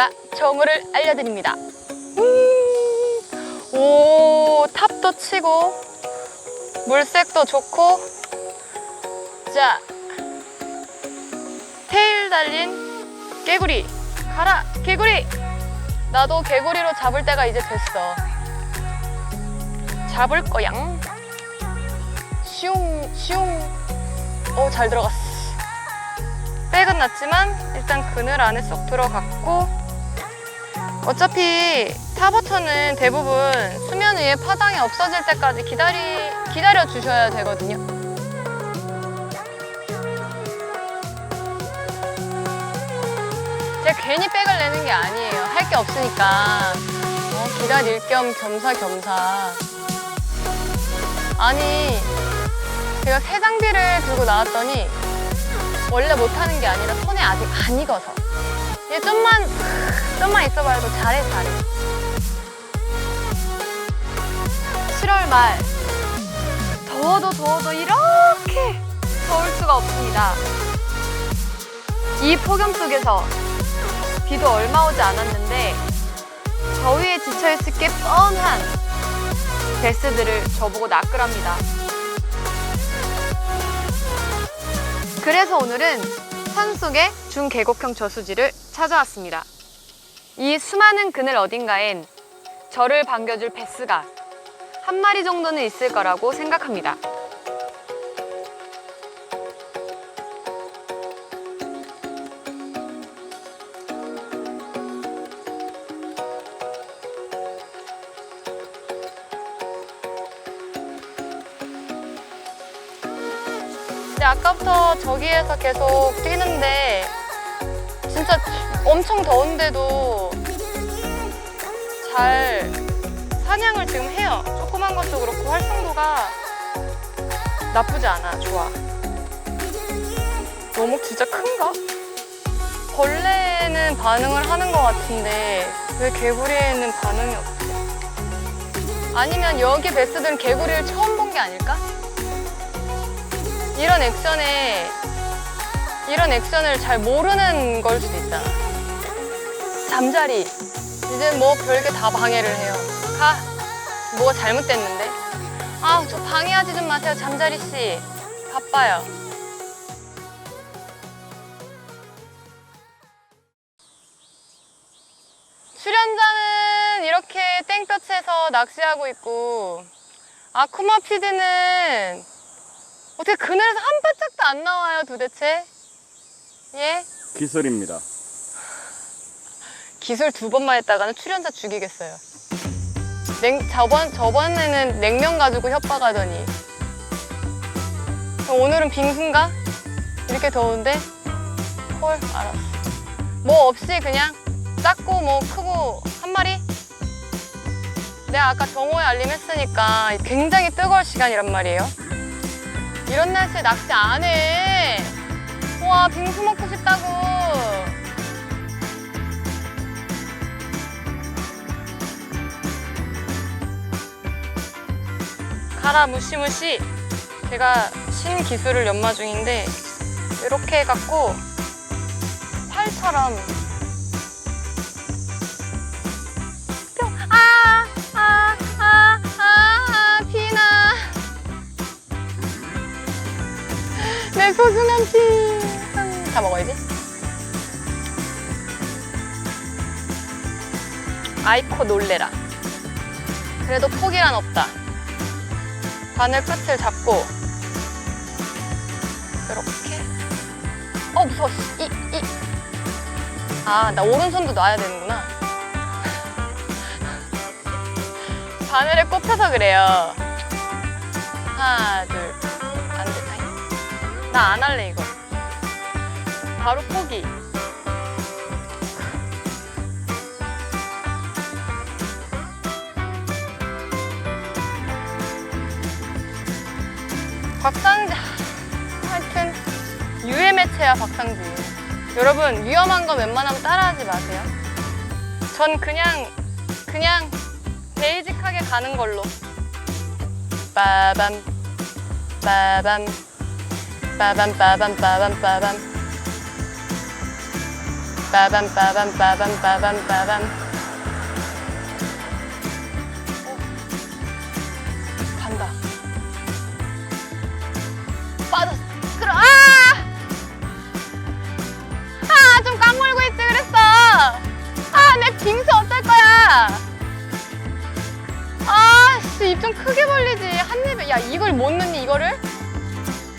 제가 정보를 알려드립니다. 음, 오, 탑도 치고, 물색도 좋고, 자, 테일 달린 개구리. 가라, 개구리! 나도 개구리로 잡을 때가 이제 됐어. 잡을 거야. 슝, 슝. 오, 잘 들어갔어. 백은 났지만 일단 그늘 안에 쏙 들어갔고 어차피 타버터는 대부분 수면 위에 파당이 없어질 때까지 기다리, 기다려 주셔야 되거든요. 제가 괜히 백을 내는 게 아니에요. 할 게 없으니까 어, 기다릴 겸 겸사겸사. 아니 제가 새 장비를 들고 나왔더니 원래 못하는 게 아니라 손에 아직 안 익어서 얘 좀만 좀만 있어봐도 잘해 잘해. 7월 말. 더워도 더워도 이렇게 더울 수가 없습니다. 이 폭염 속에서 비도 얼마 오지 않았는데 더위에 지쳐있을 게 뻔한 베스들을 저보고 낚으랍니다. 그래서 오늘은 산속의 중계곡형 저수지를 찾아왔습니다. 이 수많은 그늘 어딘가엔 저를 반겨줄 베스가 한 마리 정도는 있을 거라고 생각합니다. 아까부터 저기에서 계속 뛰는데 진짜 엄청 더운데도 잘 사냥을 지금 해요. 조그만 것도 그렇고 활성도가 나쁘지 않아. 좋아. 너무 진짜 큰가? 벌레는 반응을 하는 것 같은데 왜 개구리에는 반응이 없지? 아니면 여기 베스들은 개구리를 처음 본 게 아닐까? 이런 액션에 이런 액션을 잘 모르는 걸 수도 있잖아. 잠자리. 이제 뭐 별게 다 방해를 해요. 가. 뭐가 잘못됐는데? 아, 저 방해하지 좀 마세요, 잠자리 씨. 바빠요. 출연자는 이렇게 땡볕에서 낚시하고 있고 아쿠마 피디는 어떻게 그늘에서 한 바짝도 안 나와요 도대체? 예? 기술입니다. 기술 두 번만 했다가는 출연자 죽이겠어요. 냉, 저번, 저번에는 냉면 가지고 협박하더니 오늘은 빙수인가? 이렇게 더운데? 헐 알았어. 뭐 없이 그냥 작고 뭐 크고 한 마리? 내가 아까 정오에 알림했으니까 굉장히 뜨거울 시간이란 말이에요. 이런 날씨에 낚시 안 해. 와, 빙수 먹고 싶다고. 가라, 무시무시. 제가 신기술을 연마 중인데, 이렇게 해갖고, 활처럼. 음, 다 먹어야지. 아이코 놀래라. 그래도 포기란 없다. 바늘 끝을 잡고 이렇게. 어 무서워. 씨. 이 이. 아 나 오른손도 놔야 되는구나. 바늘에 꼽혀서 그래요. 하나 둘. 안 돼. 아니. 나안 할래 이거. 바로 포기. 박상자. 하여튼 유해 매체야 박상주. 여러분 위험한 건 웬만하면 따라하지 마세요. 전 그냥 그냥 베이직하게 가는 걸로. 빠밤 빠밤 빠밤 빠밤 빠밤 빠밤 빠밤 빠밤 빠밤 빠밤 어. 간다 빠졌어 그럼 아! 아, 좀 깡물고 있지 그랬어. 아, 내 빙수 어떨 거야? 아, 씨, 입 좀 크게 벌리지. 한 입에, 야, 이걸 못 넣니, 이거를?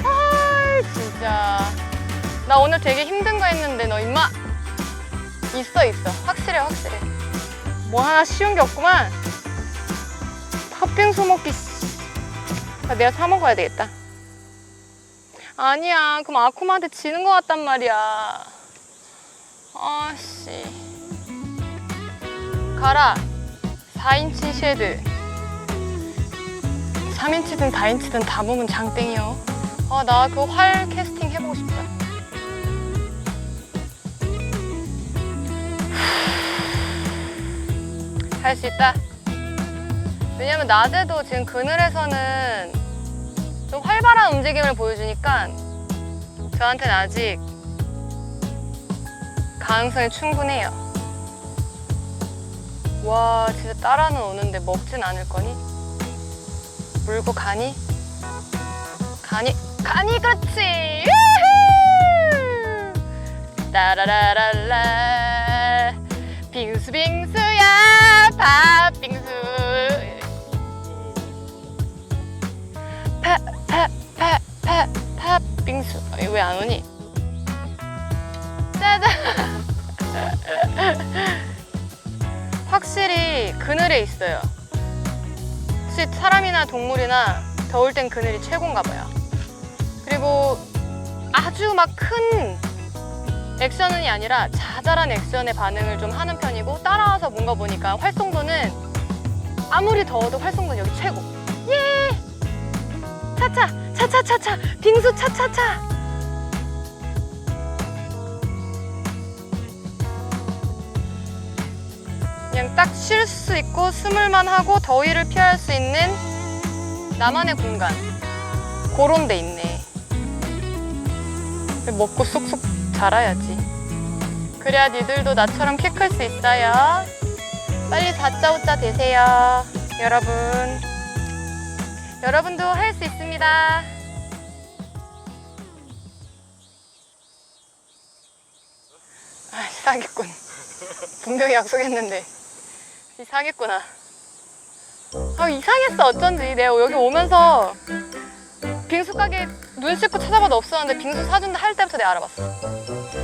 아, 진짜. 나 오늘 되게 힘든 거 했는데, 너 임마. 있어, 있어. 확실해, 확실해. 뭐 하나 쉬운 게 없구만. 팥빙수 먹기, 씨. 아, 내가 사 먹어야 되겠다. 아니야, 그럼 아쿠마한테 지는 것 같단 말이야. 아씨 가라 4인치 쉐드 3인치든 4인치든 담으면 장땡이요 아나 그활 캐스 할 수 있다 왜냐면 낮에도 지금 그늘에서는 좀 활발한 움직임을 보여주니까 저한테는 아직 가능성이 충분해요. 와, 진짜 따라는 오는데 먹진 않을 거니? 물고 가니? 가니? 가니, 그렇지! 파, 파, 파, 파, 팥빙수. 왜안 오니? 짜잔! 확실히 그늘에 있어요. 혹시 사람이나 동물이나 더울 땐 그늘이 최고인가 봐요. 그리고 아주 막 큰 액션이 아니라 자잘한 액션의 반응을 좀 하는 편이고 따라와서 뭔가 보니까 활성도는 아무리 더워도 활성도는 여기 최고. 예! 차차! 차차차차! 빙수 차차차! 그냥 딱 쉴 수 있고 숨을만 하고 더위를 피할 수 있는 나만의 공간 그런 데 있네 먹고 쏙쏙 자라야지 그래야 니들도 나처럼 키 클 수 있어요. 빨리 다짜고짜 되세요 여러분. 여러분도 할 수 있습니다. 아 사기꾼 분명히 약속했는데. 이상했구나. 아 이상했어 어쩐지. 내가 여기 오면서 빙수 가게 눈 씻고 찾아봐도 없었는데 빙수 사준다 할 때부터 내가 알아봤어.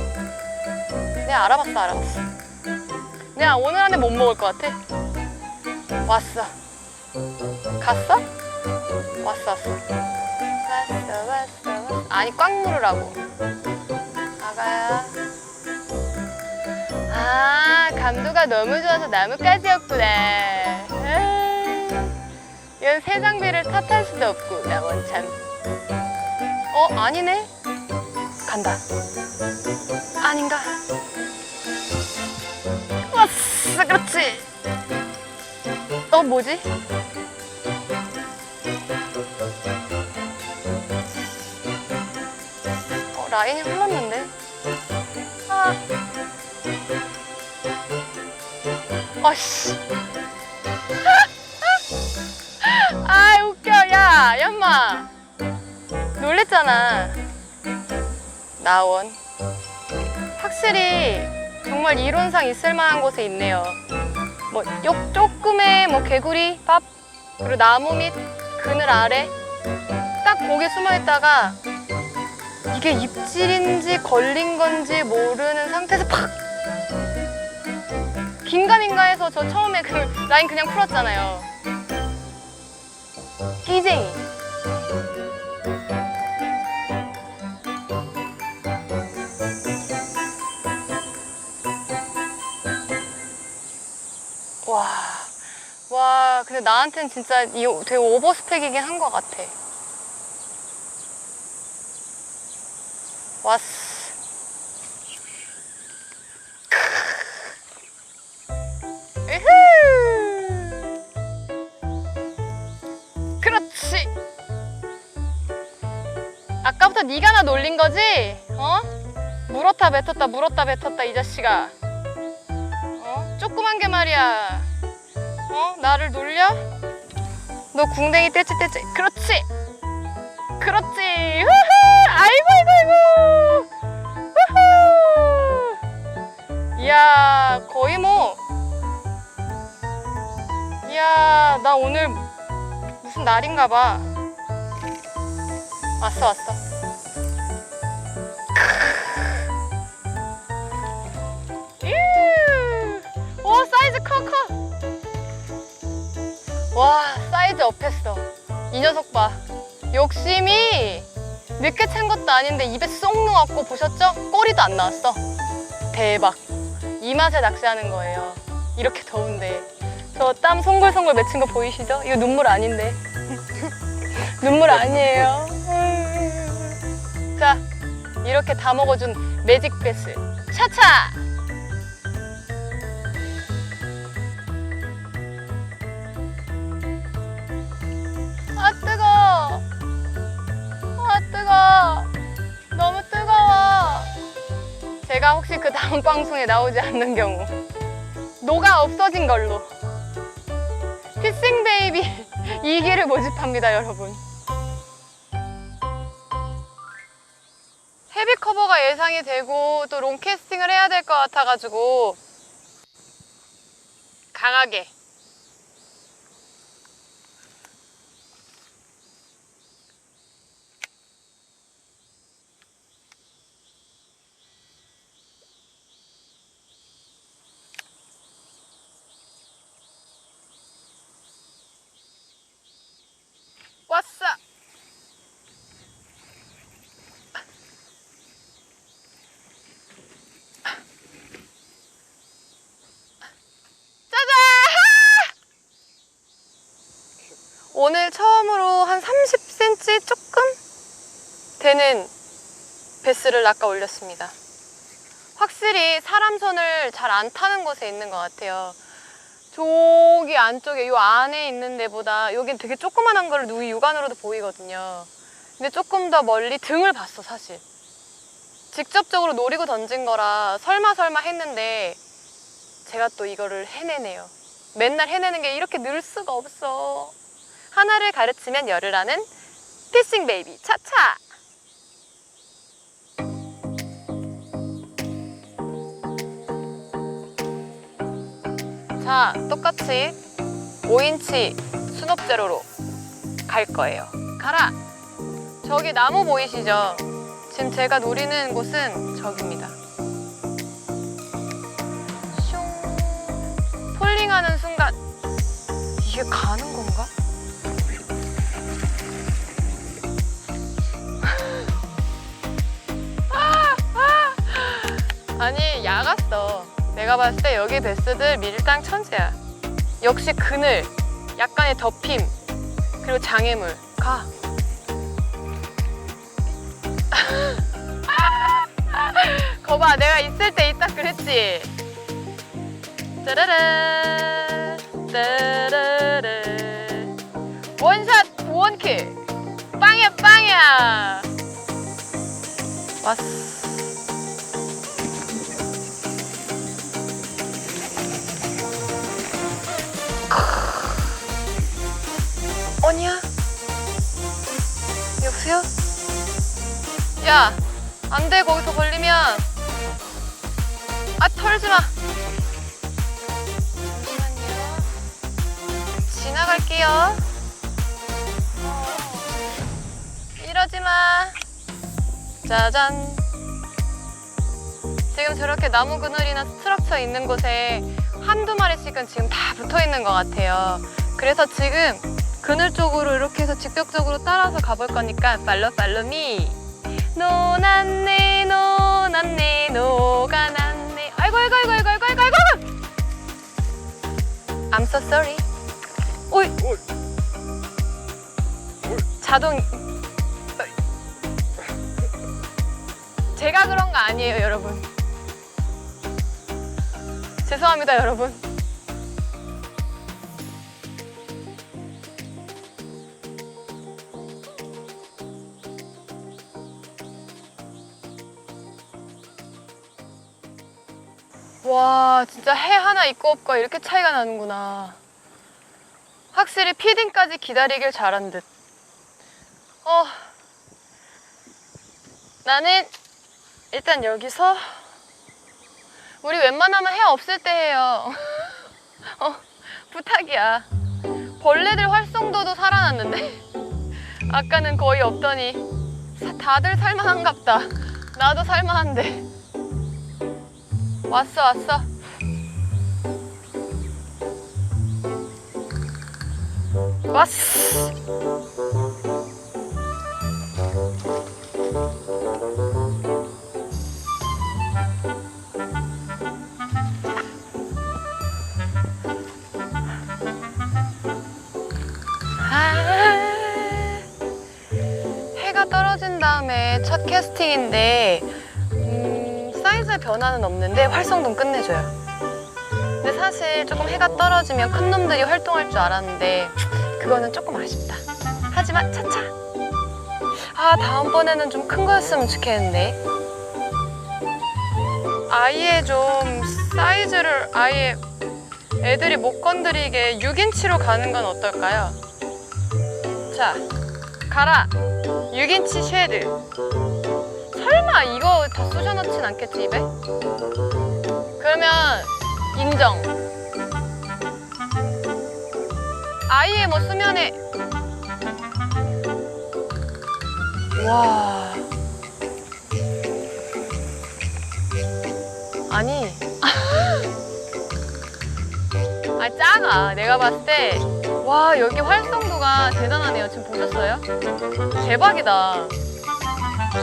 내가 알아봤어 알아봤어. 내가 오늘 안에 못 먹을 것 같아. 왔어. 갔어? 왔어 왔어. 왔어 왔어 왔어. 아니 꽉 누르라고. 아가야. 아, 감도가 너무 좋아서 나뭇가지였구나. 이건 새 장비를 탓할 수도 없고, 나 원참. 어, 아니네? 간다. 아닌가? 왔어, 그렇지. 어, 뭐지? 어, 라인이 흘렀는데? 아. 아씨. 아 웃겨 야 연마 놀랬잖아 나원 확실히 정말 이론상 있을 만한 곳에 있네요 뭐 요, 조금의 뭐 개구리 밥 그리고 나무 밑 그늘 아래 딱 거기 숨어 있다가 이게 입질인지 걸린 건지 모르는 상태에서 팍 긴가민가 해서 저 처음에 그 라인 그냥 풀었잖아요. 끼쟁이. 와, 와, 근데 나한테는 진짜 이 되게 오버스펙이긴 한 것 같아. 왔어. 으흐. 그렇지. 아까부터 네가 나 놀린 거지? 어? 물었다 뱉었다 물었다 뱉었다 이 자식아 어? 조그만 게 말이야 어? 나를 놀려? 너 궁뎅이 떼찌 떼찌 그렇지! 그렇지! 후후! 아이고 아이고 아이고! 후후! 이야 거의 뭐. 이야 나 오늘 무슨 날인가 봐. 왔어 왔어. 유! 오 사이즈 커 커. 와 사이즈 업했어. 이 녀석 봐. 욕심이 늦게 찬 것도 아닌데 입에 쏙 넣었고 보셨죠? 꼬리도 안 나왔어. 대박. 이 맛에 낚시하는 거예요. 이렇게 더운데. 저 땀 송글송글 맺힌 거 보이시죠? 이거 눈물 아닌데. 눈물 아니에요. 자, 이렇게 다 먹어준 매직 패스. 차차! 제가 혹시 그 다음 방송에 나오지 않는 경우. 녹아 없어진 걸로. 피싱 베이비 2기를 모집합니다, 여러분. 헤비 커버가 예상이 되고 또 롱캐스팅을 해야 될 것 같아가지고 강하게 왔어. 짜잔! 오늘 처음으로 한 30cm 조금 되는 베스를 낚아 올렸습니다. 확실히 사람 손을 잘 안 타는 곳에 있는 것 같아요. 저기 안쪽에 요 안에 있는 데보다 여긴 되게 조그만한 걸 누이 육안으로도 보이거든요. 근데 조금 더 멀리 등을 봤어 사실. 직접적으로 노리고 던진 거라 설마 설마 했는데 제가 또 이거를 해내네요. 맨날 해내는 게 이렇게 늘 수가 없어. 하나를 가르치면 열을 하는 피싱 베이비 차차. 자, 똑같이 5인치 수납 제로로 갈 거예요. 가라! 저기 나무 보이시죠? 지금 제가 노리는 곳은 저기입니다. 슝. 폴링하는 순간 이게 가는 건가? 아니 야갔어. 내가 봤을 때 여기 베스들 밀당 천재야. 역시 그늘, 약간의 덮임, 그리고 장애물. 가. 거봐, 내가 있을 때 있다 그랬지. 짜라라, 짜라라. 원샷 원킬. 빵이야, 빵이야. 왔어. 언니야? 여보세요? 야, 안 돼, 거기서 걸리면. 아, 털지 마. 잠시만요. 지나갈게요. 어, 이러지 마. 짜잔. 지금 저렇게 나무 그늘이나 스트럭처 있는 곳에 한두 마리씩은 지금 다 붙어 있는 것 같아요. 그래서 지금 그늘 쪽으로 이렇게 해서 직접적으로 따라서 가볼 거니까 팔로 팔로 미. 노났네 노났네 노가 났네. 아이고 아이고 아이고 아이고 아이고 아이고 아이고. I'm so sorry. 오이. 자동. 제가 그런 거 아니에요 여러분. 죄송합니다 여러분 와 진짜 해 하나 있고 없고 이렇게 차이가 나는구나. 확실히 피딩까지 기다리길 잘한 듯. 어, 나는 일단 여기서 우리 웬만하면 해 없을 때 해요. 어, 부탁이야. 벌레들 활성도도 살아났는데 아까는 거의 없더니 사- 다들 살만한갑다. 나도 살만한데. 왔어 왔어. 왔어. 아, 해가 떨어진 다음에 첫 캐스팅인데 변화는 없는데 활성도는 끝내줘요. 근데 사실 조금 해가 떨어지면 큰 놈들이 활동할 줄 알았는데 그거는 조금 아쉽다. 하지만 차차. 아 다음번에는 좀 큰 거였으면 좋겠는데. 아예 좀 사이즈를 아예 애들이 못 건드리게 6인치로 가는 건 어떨까요? 자, 가라. 6인치 쉐드. 설마 이거 다 쑤셔넣진 않겠지, 입에? 그러면 인정. 아예 뭐 수면에. 와. 아니. 아, 작아. 내가 봤을 때. 와, 여기 활성도가 대단하네요. 지금 보셨어요? 대박이다.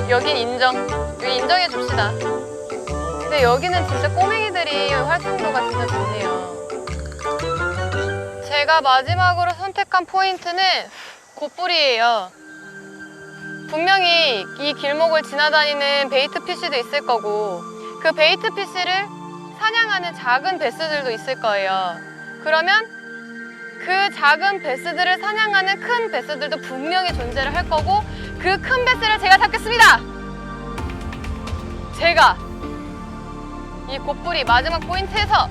여긴 인정. 여기 인정해 줍시다. 근데 여기는 진짜 꼬맹이들이 활성도가 진짜 좋네요. 제가 마지막으로 선택한 포인트는 곶뿌리예요. 분명히 이 길목을 지나다니는 베이트 피쉬도 있을 거고 그 베이트 피쉬를 사냥하는 작은 베스들도 있을 거예요. 그러면 그 작은 베스들을 사냥하는 큰 베스들도 분명히 존재를 할 거고 그 큰 베스를 제가 잡겠습니다. 제가 이 곶뿌리 마지막 포인트에서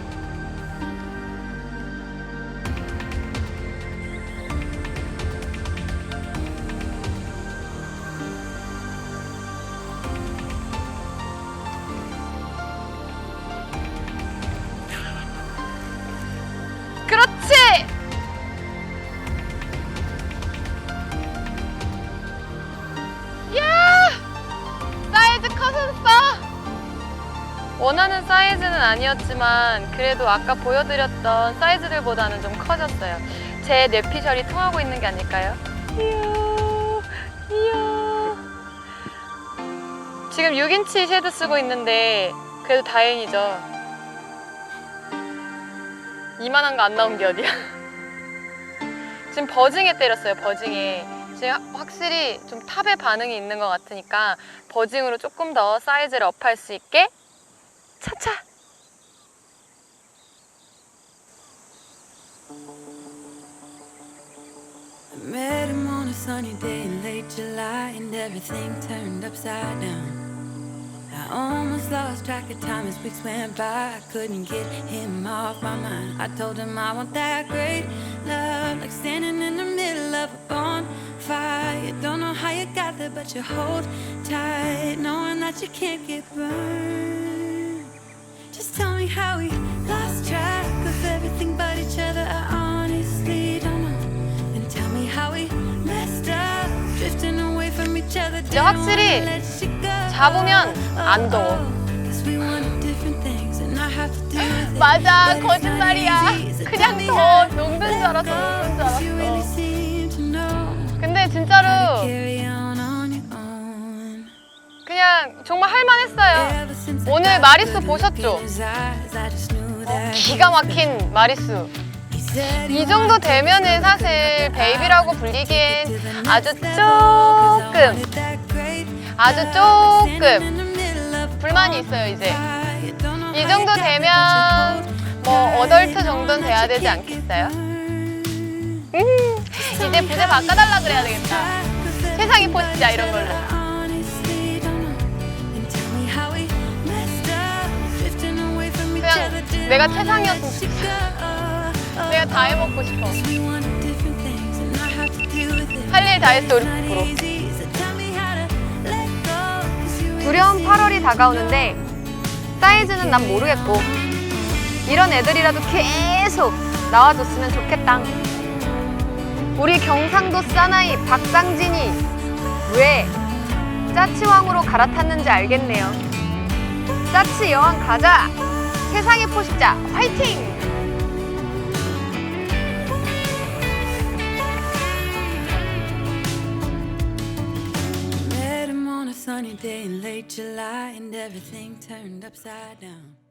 아니었지만 그래도 아까 보여드렸던 사이즈들보다는 좀 커졌어요. 제 뇌피셜이 통하고 있는 게 아닐까요? 이야, 이야. 지금 6인치 쉐드 쓰고 있는데 그래도 다행이죠. 이만한 거 안 나온 게 어디야? 지금 버징에 때렸어요, 버징에. 지금 확- 확실히 좀 탑의 반응이 있는 것 같으니까 버징으로 조금 더 사이즈를 업할 수 있게 차차. Met him on a sunny day in late July, and everything turned upside down. I almost lost track of time as weeks went by. I couldn't get him off my mind. I told him I want that great love, like standing in the middle of a bonfire. Don't know how you got there, but you hold tight, knowing that you can't get burned. Just tell me how we lost track of everything but each other. I 이제 확실히 잡으면 안 더워. 맞아, 거짓말이야. 그냥 더 녹는 줄 알았어, 녹는 줄 알았어. 근데 진짜로 그냥 정말 할만했어요. 오늘 마리수 보셨죠? 기가 막힌 마리수. 이 정도 되면은 사실 베이비라고 불리기엔 아주 조금, 아주 조금 불만이 있어요, 이제. 이 정도 되면 뭐 어덜트 정도는 돼야 되지 않겠어요? 음, 이제 부제 바꿔달라 그래야 되겠다. 세상이 포스자 이런 걸로. 그냥 내가 최상이었으면 좋겠어. 내가 다 해먹고 싶어. 할 일 다 했어 우리 부로. 두려운 8월이 다가오는데 사이즈는 난 모르겠고 이런 애들이라도 계속 나와줬으면 좋겠다. 우리 경상도 사나이 박상진이 왜 짜치왕으로 갈아탔는지 알겠네요. 짜치 여왕 가자! 세상의 포식자 화이팅! Sunny day in late July, and everything turned upside down.